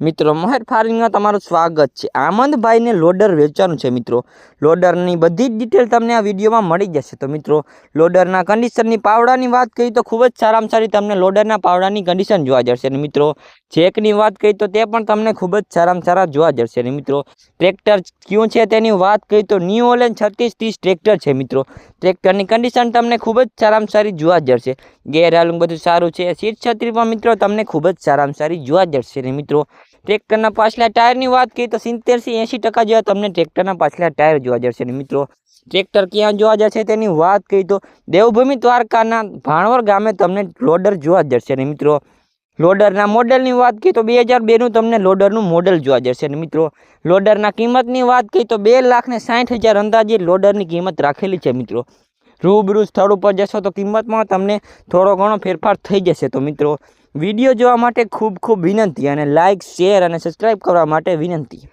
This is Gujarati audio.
મિત્રો, મહેર ફાર્મિંગમાં તમારું સ્વાગત છે. આમંદભાઈને લોડર વેચવાનું છે મિત્રો. લોડરની બધી જ ડિટેલ તમને આ વિડીયોમાં મળી જશે. તો મિત્રો, લોડરના કન્ડિશનની પાવડાની વાત કરીએ તો ખૂબ જ સારામાં સારી તમને લોડરના પાવડાની કન્ડિશન જોવા જશે. અને મિત્રો ચેકની વાત કરી તો તે પણ તમને ખૂબ જ સારામાં સારા જોવા જશે. અને મિત્રો, ટ્રેક્ટર ક્યું છે તેની વાત કરી તો ન્યૂ ઓલેન છત્રીસ ત્રીસ ટ્રેક્ટર છે મિત્રો. ટ્રેક્ટરની કન્ડિશન તમને ખૂબ જ સારામાં સારી જોવા જશે. ગેર હાલું બધું સારું છે. સીટ છત્રી પણ મિત્રો તમને ખૂબ જ સારામાં સારી જોવા જશે. અને મિત્રો ટ્રેક્ટરના પાછલા ટાયરની વાત કરીએ તો સિત્તેરથી એંશી ટકા જેવા તમને ટ્રેક્ટરના પાછલા ટાયર જોવા જશે. મિત્રો, ટ્રેક્ટર ક્યાં જોવા જશે તેની વાત કરીએ તો દેવભૂમિ દ્વારકાના ભાણવર ગામે તમને લોડર જોવા જશે. ને મિત્રો, લોડરના મોડલની વાત કરીએ તો બે હજાર બેનું તમને લોડરનું મોડલ જોવા જશે. અને મિત્રો, લોડરના કિંમતની વાત કરીએ તો બે લાખ ને સાઠ હજાર અંદાજે લોડરની કિંમત રાખેલી છે મિત્રો. રૂબરૂ સ્થળ ઉપર જશો તો કિંમતમાં તમને થોડો ઘણો ફેરફાર થઈ જશે. તો મિત્રો વીડિયો જોવા માટે ખૂબ ખૂબ વિનંતી અને લાઇક શેર અને સબસ્ક્રાઈબ કરવા માટે વિનંતી.